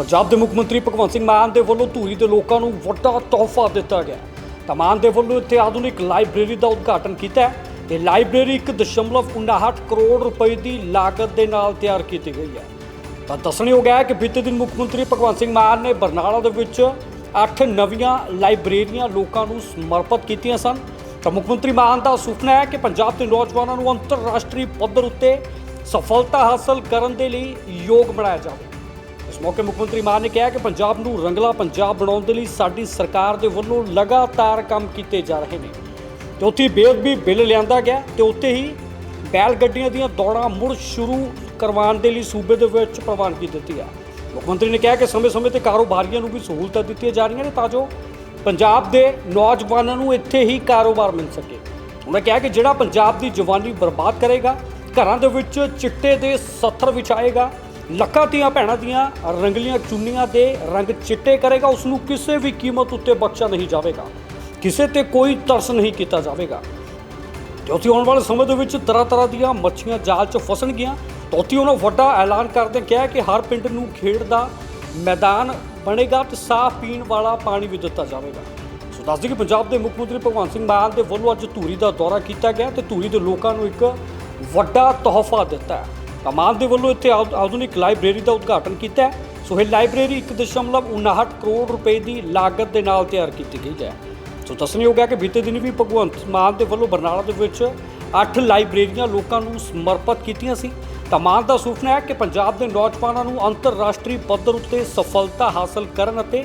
ਪੰਜਾਬ ਦੇ ਮੁੱਖ ਮੰਤਰੀ ਭਗਵੰਤ ਸਿੰਘ ਮਾਨ ਦੇ ਵੱਲੋਂ ਧੂਰੀ ਦੇ ਲੋਕਾਂ ਨੂੰ ਵੱਡਾ ਤੋਹਫਾ ਦਿੱਤਾ ਗਿਆ। ਤਾਂ ਮਾਨ ਦੇ ਵੱਲੋਂ ਇੱਥੇ ਆਧੁਨਿਕ ਲਾਇਬ੍ਰੇਰੀ ਦਾ ਉਦਘਾਟਨ ਕੀਤਾ ਹੈ ਇਹ ਲਾਇਬ੍ਰੇਰੀ 1.59 ਕਰੋੜ ਰੁਪਏ ਦੀ ਲਾਗਤ ਦੇ ਨਾਲ ਤਿਆਰ ਕੀਤੀ ਗਈ ਹੈ। ਤਾਂ ਦੱਸਣਯੋਗ ਹੈ ਕਿ ਬੀਤੇ ਦਿਨ ਮੁੱਖ ਮੰਤਰੀ ਭਗਵੰਤ ਸਿੰਘ ਮਾਨ ਨੇ ਬਰਨਾਲਾ ਦੇ ਵਿੱਚ 8 ਨਵੀਆਂ ਲਾਇਬ੍ਰੇਰੀਆਂ ਲੋਕਾਂ ਨੂੰ ਸਮਰਪਿਤ ਕੀਤੀਆਂ ਸਨ। ਤਾਂ ਮੁੱਖ ਮੰਤਰੀ ਮਾਨ ਦਾ ਸੁਪਨਾ ਹੈ ਕਿ ਪੰਜਾਬ ਦੇ ਨੌਜਵਾਨਾਂ ਨੂੰ ਅੰਤਰਰਾਸ਼ਟਰੀ ਪੱਧਰ ਉੱਤੇ ਸਫਲਤਾ ਹਾਸਲ ਕਰਨ ਦੇ ਲਈ ਯੋਗ ਬਣਾਇਆ ਜਾਵੇ। ਇਸ ਮੌਕੇ ਮੁੱਖ ਮੰਤਰੀ ਮਾਨ ਨੇ ਕਿਹਾ ਕਿ ਪੰਜਾਬ ਨੂੰ ਰੰਗਲਾ ਪੰਜਾਬ ਬਣਾਉਣ ਦੇ ਲਈ ਸਾਡੀ ਸਰਕਾਰ ਦੇ ਵੱਲੋਂ ਲਗਾਤਾਰ ਕੰਮ ਕੀਤੇ ਜਾ ਰਹੇ ਨੇ। ਤੇ ਉੱਥੇ ਹੀ ਬੇਅਦਬੀ ਬਿੱਲ ਲਿਆਂਦਾ ਗਿਆ ਤੇ ਉੱਥੇ ਹੀ ਬੈਲ ਗੱਡੀਆਂ ਦੀਆਂ ਦੌੜਾਂ ਮੁੜ ਸ਼ੁਰੂ ਕਰਵਾਉਣ ਦੇ ਲਈ ਸੂਬੇ ਦੇ ਵਿੱਚ ਪ੍ਰਵਾਨਗੀ ਦਿੱਤੀ ਹੈ ਮੁੱਖ ਮੰਤਰੀ ਨੇ ਕਿਹਾ ਕਿ ਸਮੇਂ-ਸਮੇਂ ਤੇ ਕਾਰੋਬਾਰੀਆਂ ਨੂੰ ਵੀ ਸਹੂਲਤਾਂ ਦਿੱਤੀਆਂ ਜਾ ਰਹੀਆਂ ਨੇ ਤਾਂ ਜੋ ਪੰਜਾਬ ਦੇ ਨੌਜਵਾਨਾਂ ਨੂੰ ਇੱਥੇ ਹੀ ਕਾਰੋਬਾਰ ਮਿਲ ਸਕੇ। ਉਹਨਾਂ ਕਿਹਾ ਕਿ ਜਿਹੜਾ ਪੰਜਾਬ ਦੀ ਜਵਾਨੀ ਬਰਬਾਦ ਕਰੇਗਾ, ਘਰਾਂ ਦੇ ਵਿੱਚ ਚਿੱਟੇ ਦੇ ਸੱਥਰ ਵਿਛਾਏਗਾ ਲੱਖਾਂ ਦੀਆਂ ਭੈਣਾਂ ਦੀਆਂ ਰੰਗਲੀਆਂ ਚੁੰਨੀਆਂ ਦੇ ਰੰਗ ਚਿੱਟੇ ਕਰੇਗਾ ਉਸ ਨੂੰ ਕਿਸੇ ਵੀ ਕੀਮਤ ਉੱਤੇ ਬਖਸ਼ਿਆ ਨਹੀਂ ਜਾਵੇਗਾ। ਕਿਸੇ ਤੇ ਕੋਈ ਤਰਸ ਨਹੀਂ ਕੀਤਾ ਜਾਵੇਗਾ। ਤੇ ਉੱਥੇ ਆਉਣ ਵਾਲੇ ਸਮੇਂ ਦੇ ਵਿੱਚ ਤਰ੍ਹਾਂ ਤਰ੍ਹਾਂ ਦੀਆਂ ਮੱਛੀਆਂ ਜਾਲ 'ਚ ਫਸਣਗੀਆਂ। ਤਾਂ ਉੱਥੇ ਉਹਨਾਂ ਵੱਡਾ ਐਲਾਨ ਕਰਦੇ ਕਿਹਾ ਕਿ ਹਰ ਪਿੰਡ ਨੂੰ ਖੇਡ ਦਾ ਮੈਦਾਨ ਬਣੇਗਾ ਤੇ ਸਾਫ਼ ਪੀਣ ਵਾਲਾ ਪਾਣੀ ਵੀ ਦਿੱਤਾ ਜਾਵੇਗਾ। ਸੋ ਦੱਸਦੇ ਕਿ ਪੰਜਾਬ ਦੇ ਮੁੱਖ ਮੰਤਰੀ ਭਗਵੰਤ ਸਿੰਘ ਮਾਨ ਦੇ ਵੱਲੋਂ ਅੱਜ ਧੂਰੀ ਦਾ ਦੌਰਾ ਕੀਤਾ ਗਿਆ ਤੇ ਧੂਰੀ ਦੇ ਲੋਕਾਂ ਨੂੰ ਇੱਕ ਵੱਡਾ ਤੋਹਫਾ ਦਿੱਤਾ ਹੈ। ਤਾਂ ਮਾਨ ਦੇ ਵੱਲੋਂ ਇੱਥੇ ਆਧ- ਆਧੁਨਿਕ ਲਾਇਬ੍ਰੇਰੀ ਦਾ ਉਦਘਾਟਨ ਕੀਤਾ ਹੈ। ਸੋ ਇਹ ਲਾਇਬ੍ਰੇਰੀ 1.59 ਕਰੋੜ ਰੁਪਏ ਦੀ ਲਾਗਤ ਦੇ ਨਾਲ ਤਿਆਰ ਕੀਤੀ ਗਈ ਹੈ। ਸੋ ਦੱਸਣਯੋਗ ਹੈ ਕਿ ਬੀਤੇ ਦਿਨ ਵੀ ਭਗਵੰਤ ਮਾਨ ਦੇ ਵੱਲੋਂ ਬਰਨਾਲਾ ਦੇ ਵਿੱਚ 8 ਲਾਇਬ੍ਰੇਰੀਆਂ ਲੋਕਾਂ ਨੂੰ ਸਮਰਪਿਤ ਕੀਤੀਆਂ ਸੀ। ਤਾਂ ਮਾਨ ਦਾ ਸੁਪਨਾ ਹੈ ਕਿ ਪੰਜਾਬ ਦੇ ਨੌਜਵਾਨਾਂ ਨੂੰ ਅੰਤਰਰਾਸ਼ਟਰੀ ਪੱਧਰ ਉੱਤੇ ਸਫਲਤਾ ਹਾਸਲ ਕਰਨ ਅਤੇ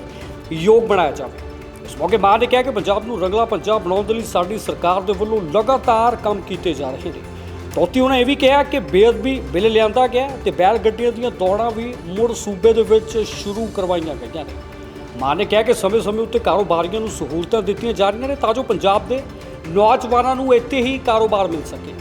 ਯੋਗ ਬਣਾਇਆ ਜਾਵੇ। ਇਸ ਮੌਕੇ ਮਾਨ ਨੇ ਕਿਹਾ ਕਿ ਪੰਜਾਬ ਨੂੰ ਰੰਗਲਾ ਪੰਜਾਬ ਬਣਾਉਣ ਦੇ ਲਈ ਸਾਡੀ ਸਰਕਾਰ ਦੇ ਵੱਲੋਂ ਲਗਾਤਾਰ ਕੰਮ ਕੀਤੇ ਜਾ ਰਹੇ ਨੇ। ਤੋਤੀ ਉਹਨਾਂ ਇਹ ਵੀ ਕਿਹਾ ਕਿ ਬੇਅਦਬੀ ਬਿੱਲ ਲਿਆਂਦਾ ਗਿਆ ਤੇ ਬੈਲ ਗੱਡੀਆਂ ਦੀਆਂ ਦੌੜਾਂ ਵੀ ਮੁੜ ਸੂਬੇ ਦੇ ਵਿੱਚ ਸ਼ੁਰੂ ਕਰਵਾਈਆਂ ਗਈਆਂ ਨੇ। ਮਾਂ ਨੇ ਕਿਹਾ ਕਿ ਸਮੇਂ-ਸਮੇਂ ਉੱਤੇ ਕਾਰੋਬਾਰੀਆਂ ਨੂੰ ਸਹੂਲਤਾਂ ਦਿੱਤੀਆਂ ਜਾ ਰਹੀਆਂ ਨੇ ਤਾਂ ਜੋ ਪੰਜਾਬ ਦੇ ਨੌਜਵਾਨਾਂ ਨੂੰ ਇੱਥੇ ਹੀ ਕਾਰੋਬਾਰ ਮਿਲ ਸਕੇ।